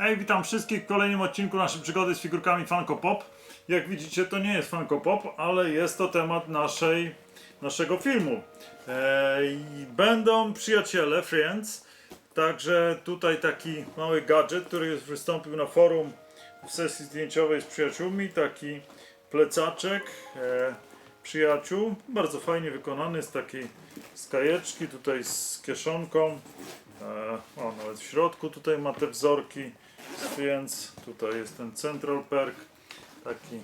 Hej, witam wszystkich w kolejnym odcinku naszej przygody z figurkami Funko Pop. Jak widzicie, to nie jest Funko Pop, ale jest to temat naszej, naszego filmu. Eee, będą przyjaciele, friends. Także tutaj taki mały gadżet, który już wystąpił na forum w sesji zdjęciowej z przyjaciółmi. Taki plecaczek e, przyjaciół. Bardzo fajnie wykonany z takiej skajeczki, tutaj z kieszonką. E, w środku tutaj ma te wzorki, więc tutaj jest ten Central Perk, taki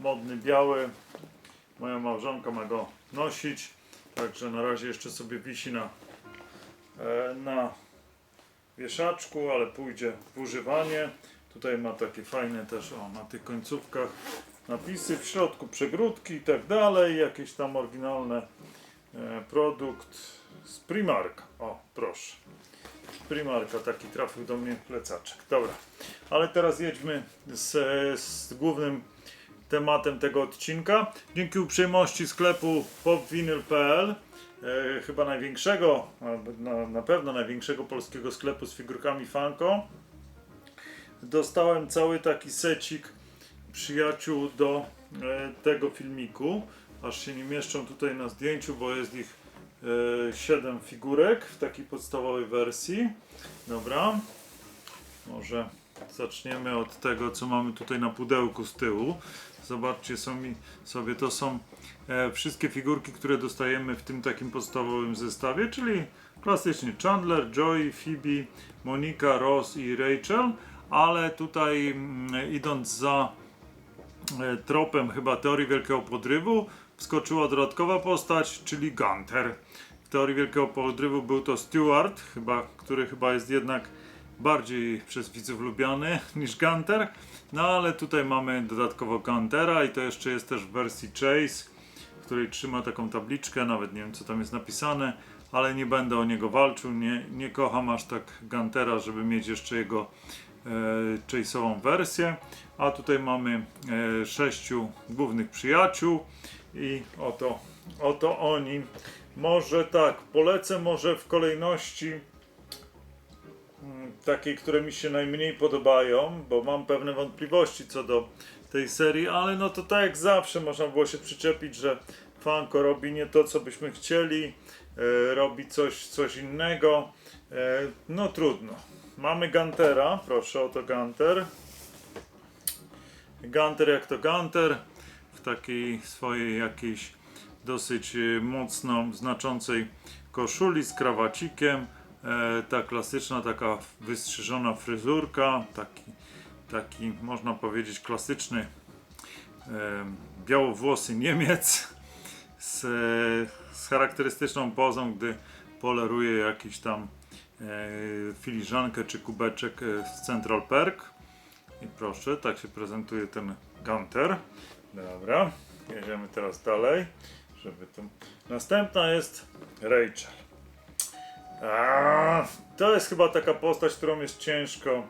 modny, biały. Moja małżonka ma go nosić, także na razie jeszcze sobie wisi na, e, na wieszaczku, ale pójdzie w używanie. Tutaj ma takie fajne też, o, na tych końcówkach napisy, w środku przegródki i tak dalej, jakieś tam oryginalne e, produkt z Primark. O, proszę. Primarka taki trafił do mnie plecaczek. Dobra, ale teraz jedźmy z, z głównym tematem tego odcinka. Dzięki uprzejmości sklepu popvinyl.pl e, chyba największego, na, na pewno największego polskiego sklepu z figurkami Funko dostałem cały taki secik przyjaciół do e, tego filmiku. Aż się nie mieszczą tutaj na zdjęciu, bo jest ich 7 figurek w takiej podstawowej wersji. Dobra. Może zaczniemy od tego, co mamy tutaj na pudełku z tyłu. Zobaczcie sobie, to są e, wszystkie figurki, które dostajemy w tym takim podstawowym zestawie, czyli klasycznie Chandler, Joy, Phoebe, Monika, Ross i Rachel, ale tutaj mm, idąc za e, tropem chyba teorii wielkiego podrywu wskoczyła dodatkowa postać, czyli Gunter. W teorii wielkiego podrywu był to Stewart, chyba, który chyba jest jednak bardziej przez widzów lubiany niż Gunter. No ale tutaj mamy dodatkowo Guntera i to jeszcze jest też w wersji Chase, w której trzyma taką tabliczkę, nawet nie wiem co tam jest napisane, ale nie będę o niego walczył, nie, nie kocham aż tak Guntera, żeby mieć jeszcze jego e, chase'ową wersję. A tutaj mamy e, sześciu głównych przyjaciół i oto, oto oni. Może tak, polecę może w kolejności mm, takiej, które mi się najmniej podobają, bo mam pewne wątpliwości co do tej serii, ale no to tak jak zawsze można było się przyczepić, że Funko robi nie to, co byśmy chcieli, e, robi coś, coś innego. E, no trudno. Mamy Guntera, proszę oto Gunter. Gunter jak to Gunter, w takiej swojej jakiejś dosyć e, mocno znaczącej koszuli z krawacikiem. E, ta klasyczna, taka wystrzyżona fryzurka, taki, taki można powiedzieć klasyczny e, białowłosy Niemiec z, z charakterystyczną pozą, gdy poleruje jakiś tam e, filiżankę czy kubeczek z Central Perk. I proszę, tak się prezentuje ten Gunter. Dobra, jedziemy teraz dalej, żeby tu... Następna jest Rachel. A, to jest chyba taka postać, którą jest ciężko,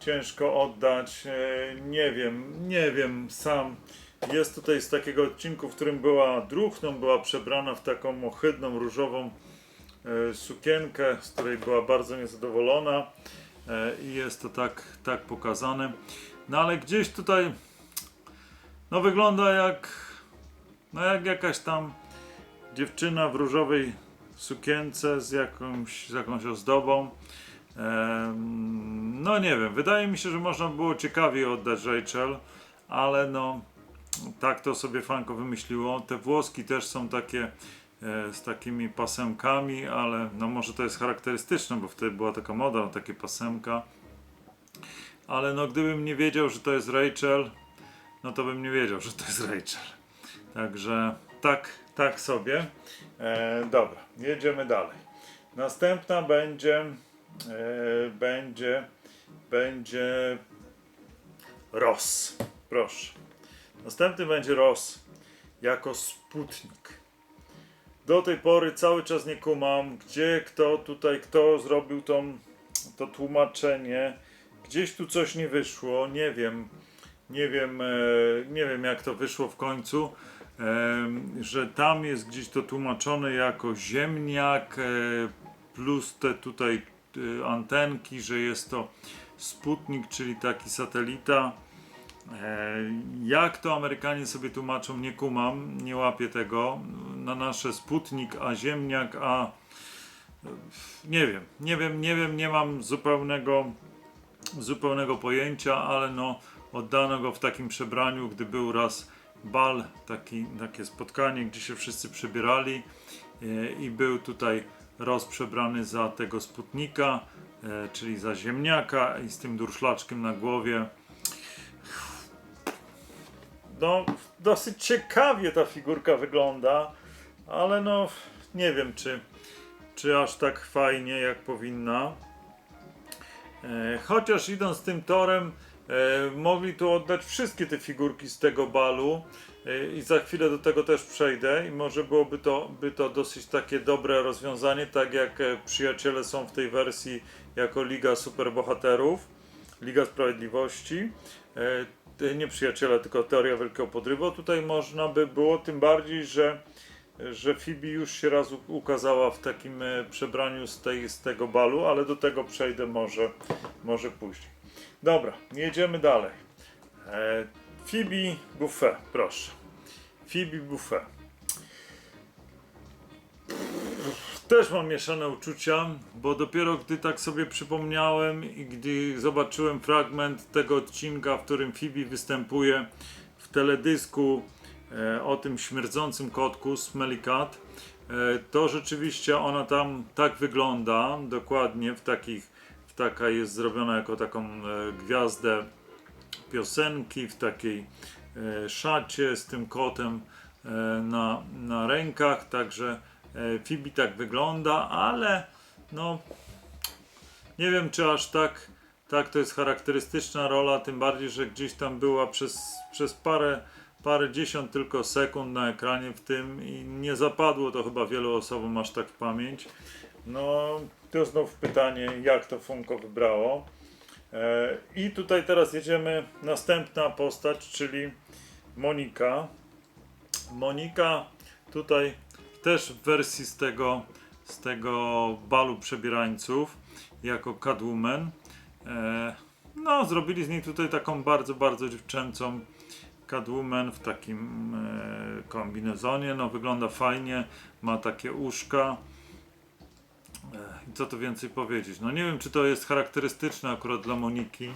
ciężko oddać. E, nie wiem, nie wiem sam. Jest tutaj z takiego odcinku, w którym była druhną, była przebrana w taką ohydną, różową e, sukienkę, z której była bardzo niezadowolona e, i jest to tak, tak pokazane. No ale gdzieś tutaj no wygląda jak no jak jakaś tam dziewczyna w różowej sukience z jakąś, z jakąś ozdobą. Em, no nie wiem, wydaje mi się, że można było ciekawiej oddać Rachel, ale no tak to sobie Franco wymyśliło. Te włoski też są takie e, z takimi pasemkami, ale no może to jest charakterystyczne, bo wtedy była taka moda takie pasemka. Ale no gdybym nie wiedział, że to jest Rachel, no to bym nie wiedział, że to jest Rachel. Także tak, tak sobie. E, dobra, jedziemy dalej. Następna będzie, e, będzie, będzie Ross. Proszę. Następny będzie Ross jako Sputnik. Do tej pory cały czas nie kumam, gdzie kto tutaj, kto zrobił tą, to tłumaczenie. Gdzieś tu coś nie wyszło, nie wiem. Nie wiem, e, nie wiem jak to wyszło w końcu, e, że tam jest gdzieś to tłumaczone jako ziemniak e, plus te tutaj y, antenki, że jest to Sputnik, czyli taki satelita. E, Jak to Amerykanie sobie tłumaczą, nie kumam, nie łapię tego. Na nasze Sputnik, a Ziemniak, a nie wiem, nie wiem, nie wiem, nie mam zupełnego, zupełnego pojęcia, ale no oddano go w takim przebraniu, gdy był raz bal, taki, takie spotkanie, gdzie się wszyscy przebierali e, i był tutaj Ross przebrany za tego Sputnika, e, czyli za ziemniaka i z tym durszlaczkiem na głowie. No, dosyć ciekawie ta figurka wygląda, ale no, nie wiem, czy, czy aż tak fajnie, jak powinna. E, chociaż idąc tym torem, mogli tu oddać wszystkie te figurki z tego balu e, i za chwilę do tego też przejdę i może byłoby to, by to dosyć takie dobre rozwiązanie, tak jak e, przyjaciele są w tej wersji jako Liga Superbohaterów, Liga Sprawiedliwości. E, nie przyjaciele, tylko teoria wielkiego podrywu. Tutaj można by było, tym bardziej, że że Phoebe już się raz ukazała w takim e, przebraniu z, tej, z tego balu, ale do tego przejdę może, może później. Dobra, jedziemy dalej. E, Phoebe Buffet, proszę. Phoebe Buffet. Też mam mieszane uczucia, bo dopiero gdy tak sobie przypomniałem i gdy zobaczyłem fragment tego odcinka, w którym Phoebe występuje w teledysku e, o tym śmierdzącym kotku Smelly Cat, e, to rzeczywiście ona tam tak wygląda, dokładnie w takich, taka jest zrobiona jako taką e, gwiazdę piosenki, w takiej e, szacie z tym kotem e, na, na rękach, także Phoebe tak wygląda, ale no nie wiem czy aż tak, tak to jest charakterystyczna rola, tym bardziej, że gdzieś tam była przez, przez parę, parę dziesiąt tylko sekund na ekranie w tym i nie zapadło to chyba wielu osobom aż tak w pamięć. No, to znów pytanie, jak to Funko wybrało. E, I tutaj teraz jedziemy następna postać, czyli Monika. Monika tutaj też w wersji z tego, z tego balu przebierańców jako Catwoman. E, no, zrobili z niej tutaj taką bardzo, bardzo dziewczęcą Catwoman w takim e, kombinezonie. No, wygląda fajnie, ma takie uszka. Co tu więcej powiedzieć? No nie wiem, czy to jest charakterystyczne akurat dla Moniki.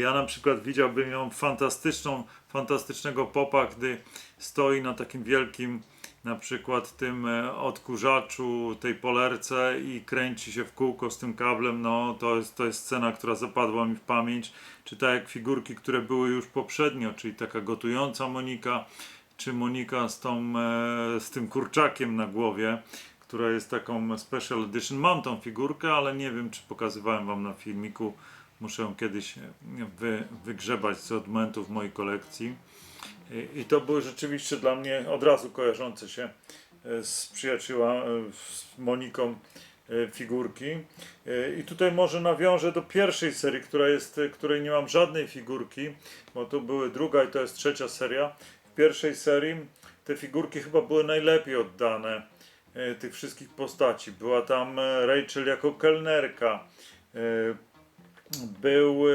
Ja na przykład widziałbym ją fantastyczną, fantastycznego popa, gdy stoi na takim wielkim na przykład tym e, odkurzaczu, tej polerce i kręci się w kółko z tym kablem, no to jest, to jest scena, która zapadła mi w pamięć. Czy tak jak figurki, które były już poprzednio, czyli taka gotująca Monika, czy Monika z, tą, e, z tym kurczakiem na głowie, która jest taką special edition. Mam tą figurkę, ale nie wiem, czy pokazywałem wam na filmiku. Muszę ją kiedyś e, wy, wygrzebać z odmentów mojej kolekcji. I, I to były rzeczywiście dla mnie od razu kojarzące się e, z przyjacióła, e, z Moniką figurki. I tutaj może nawiążę do pierwszej serii, która jest, której nie mam żadnej figurki, bo to były druga i to jest trzecia seria. W pierwszej serii te figurki chyba były najlepiej oddane tych wszystkich postaci. Była tam e, Rachel jako kelnerka, e, był, e,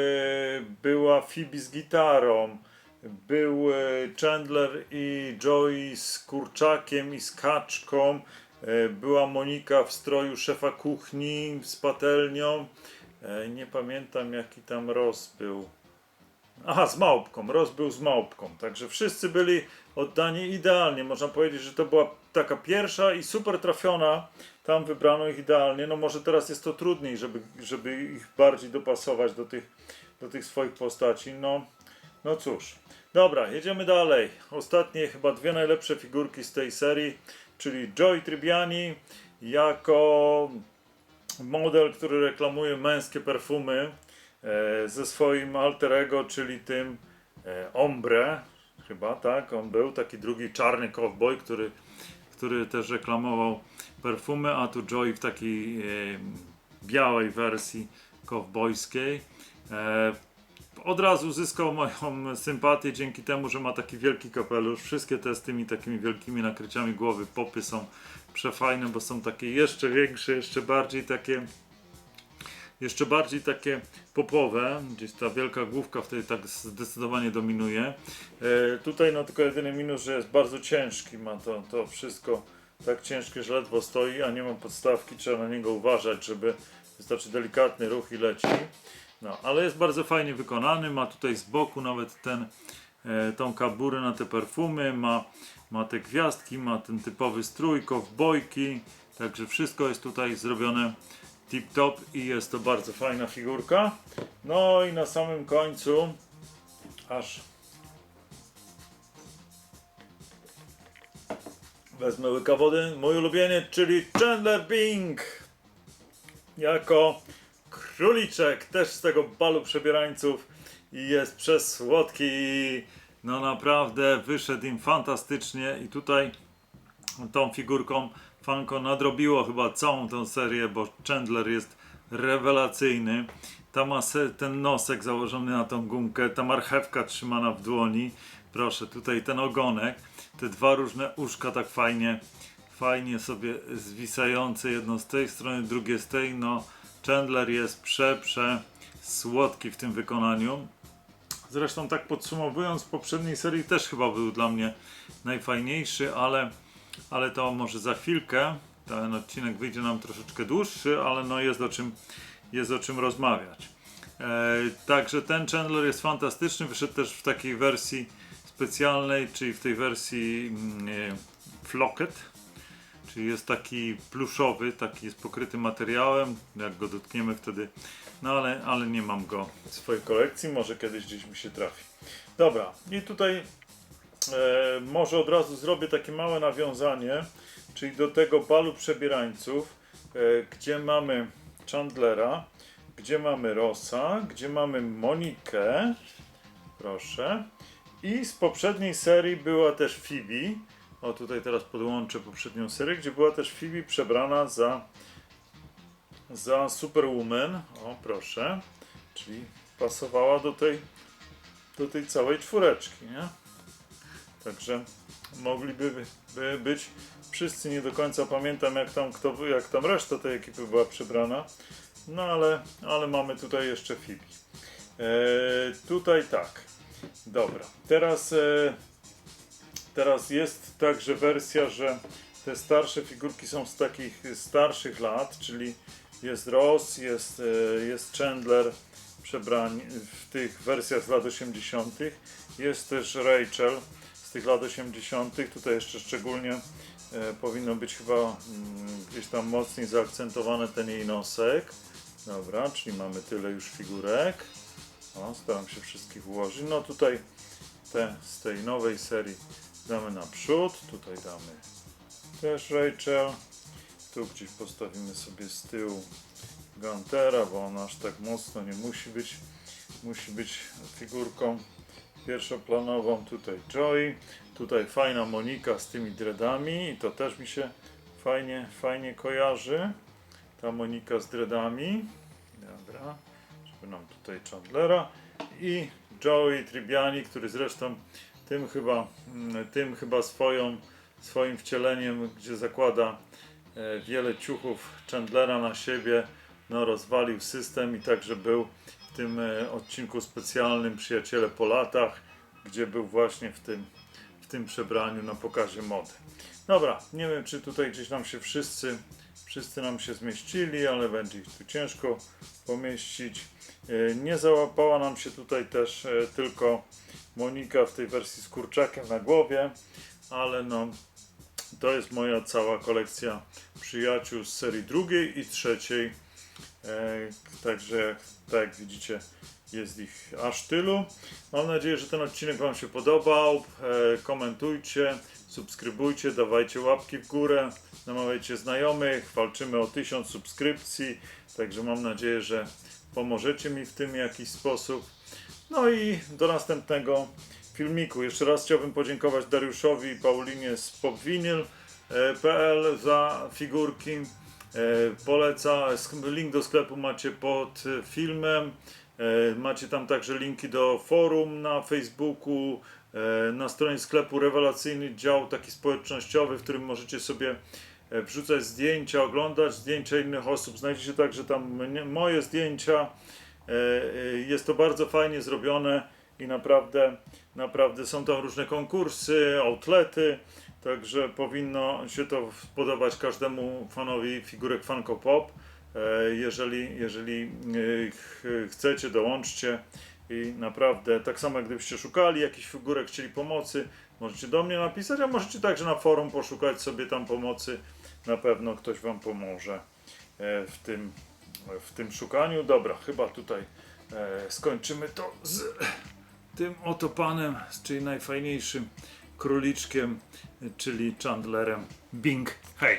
była Phoebe z gitarą, był e, Chandler i Joey z kurczakiem i z kaczką, e, była Monika w stroju szefa kuchni z patelnią. E, Nie pamiętam jaki tam Ross był. Aha, z małpką. Ross był z małpką. Także wszyscy byli oddani idealnie. Można powiedzieć, że to była taka pierwsza i super trafiona. Tam wybrano ich idealnie. No może teraz jest to trudniej, żeby, żeby ich bardziej dopasować do tych, do tych swoich postaci. No, no cóż. Dobra, jedziemy dalej. Ostatnie chyba dwie najlepsze figurki z tej serii, czyli Joy Tribbiani jako model, który reklamuje męskie perfumy e, ze swoim alter ego, czyli tym e, Ombre, chyba tak, on był, taki drugi czarny cowboy, który, który też reklamował perfumy, a tu Joy w takiej e, białej wersji kowbojskiej. E, od razu zyskał moją sympatię dzięki temu, że ma taki wielki kapelusz. Wszystkie te z tymi takimi wielkimi nakryciami głowy popy są przefajne, bo są takie jeszcze większe, jeszcze bardziej takie jeszcze bardziej takie popowe, gdzieś ta wielka główka wtedy tak zdecydowanie dominuje. E, tutaj no tylko jedyny minus, że jest bardzo ciężki, ma to, to wszystko tak ciężkie, że ledwo stoi, a nie ma podstawki, trzeba na niego uważać, żeby wystarczy delikatny ruch i leci. No, ale jest bardzo fajnie wykonany, ma tutaj z boku nawet ten, e, tą kaburę na te perfumy, ma, ma te gwiazdki, ma ten typowy strój, kowbojki, także wszystko jest tutaj zrobione tip top i jest to bardzo fajna figurka. No i na samym końcu, aż wezmę łyka wody, mój ulubieniec, czyli Chandler Bing jako króliczek, też z tego balu przebierańców i jest przesłodki no naprawdę wyszedł im fantastycznie i tutaj tą figurką Fanko nadrobiło chyba całą tą serię, bo Chandler jest rewelacyjny. Ta ma ten nosek założony na tą gumkę, ta marchewka trzymana w dłoni. Proszę, tutaj ten ogonek, te dwa różne uszka tak fajnie, fajnie sobie zwisające, jedno z tej strony, drugie z tej. No, Chandler jest prze, prze słodki w tym wykonaniu. Zresztą tak podsumowując, w poprzedniej serii też chyba był dla mnie najfajniejszy, ale, ale to może za chwilkę. Ten odcinek wyjdzie nam troszeczkę dłuższy, ale no jest o czym, jest o czym rozmawiać. E, także ten Chandler jest fantastyczny. Wyszedł też w takiej wersji specjalnej, czyli w tej wersji e, Flocket. Czyli jest taki pluszowy, taki jest pokryty materiałem. Jak go dotkniemy wtedy. No ale, ale nie mam go w swojej kolekcji. Może kiedyś gdzieś mi się trafi. Dobra, i tutaj może od razu zrobię takie małe nawiązanie, czyli do tego balu przebierańców, e, gdzie mamy Chandlera, gdzie mamy Rossa, gdzie mamy Monikę, proszę, i z poprzedniej serii była też Phoebe. O, tutaj teraz podłączę poprzednią serię, gdzie była też Phoebe przebrana za, za Superwoman. O, proszę. Czyli pasowała do tej, do tej całej czwóreczki, nie? Także mogliby by być wszyscy, nie do końca pamiętam jak tam, kto, jak tam reszta tej ekipy była przebrana. No ale, ale mamy tutaj jeszcze Phoebe. E, tutaj tak. Dobra. Teraz, e, teraz jest także wersja, że te starsze figurki są z takich starszych lat, czyli jest Ross, jest, e, jest Chandler przebrań w tych wersjach z lat 80. Jest też Rachel tych lat 80. Tutaj jeszcze szczególnie e, powinno być chyba mm, gdzieś tam mocniej zaakcentowany ten jej nosek. Dobra, czyli mamy tyle już figurek. O, staram się wszystkich ułożyć. No tutaj te z tej nowej serii damy naprzód. Tutaj damy też Rachel. Tu gdzieś postawimy sobie z tyłu Guntera, bo on aż tak mocno nie musi być. Musi być figurką pierwszoplanową. Tutaj Joy. Tutaj fajna Monika z tymi dreadami. I to też mi się fajnie, fajnie kojarzy. Ta Monika z dreadami. Dobra. Żeby nam tutaj Chandlera. I Joey Tribbiani, który zresztą tym chyba, mm, tym chyba swoją, swoim wcieleniem, gdzie zakłada e, wiele ciuchów Chandlera na siebie, no rozwalił system i także był tym e, odcinku specjalnym Przyjaciele po latach, gdzie był właśnie w tym, w tym przebraniu na pokazie mody. Dobra, nie wiem czy tutaj gdzieś nam się wszyscy, wszyscy nam się zmieścili, ale będzie ich tu ciężko pomieścić. E, Nie załapała nam się tutaj też e, tylko Monika w tej wersji z kurczakiem na głowie, ale no to jest moja cała kolekcja przyjaciół z serii drugiej i trzeciej. E, Także tak jak widzicie jest ich aż tylu. Mam nadzieję, że ten odcinek Wam się podobał. E, Komentujcie, subskrybujcie, dawajcie łapki w górę, namawiajcie znajomych. Walczymy o 1000 subskrypcji, także mam nadzieję, że pomożecie mi w tym w jakiś sposób. No i do następnego filmiku. Jeszcze raz chciałbym podziękować Dariuszowi i Paulinie z popvinyl.pl za figurki. E, Poleca, link do sklepu macie pod filmem. E, Macie tam także linki do forum na Facebooku, e, na stronie sklepu rewelacyjny dział taki społecznościowy, w którym możecie sobie wrzucać zdjęcia, oglądać zdjęcia innych osób. Znajdziecie także tam moje zdjęcia. Jest to bardzo fajnie zrobione i naprawdę, naprawdę są tam różne konkursy, outlety, także powinno się to podobać każdemu fanowi figurek Funko Pop. E, Jeżeli, jeżeli e, ch- chcecie, dołączcie i naprawdę, tak samo jak gdybyście szukali jakichś figurek, chcieli pomocy, możecie do mnie napisać, a możecie także na forum poszukać sobie tam pomocy. Na pewno ktoś Wam pomoże e, w tym, w tym szukaniu. Dobra, chyba tutaj skończymy to z tym oto panem, czyli najfajniejszym króliczkiem, czyli Chandlerem Bing. Hej!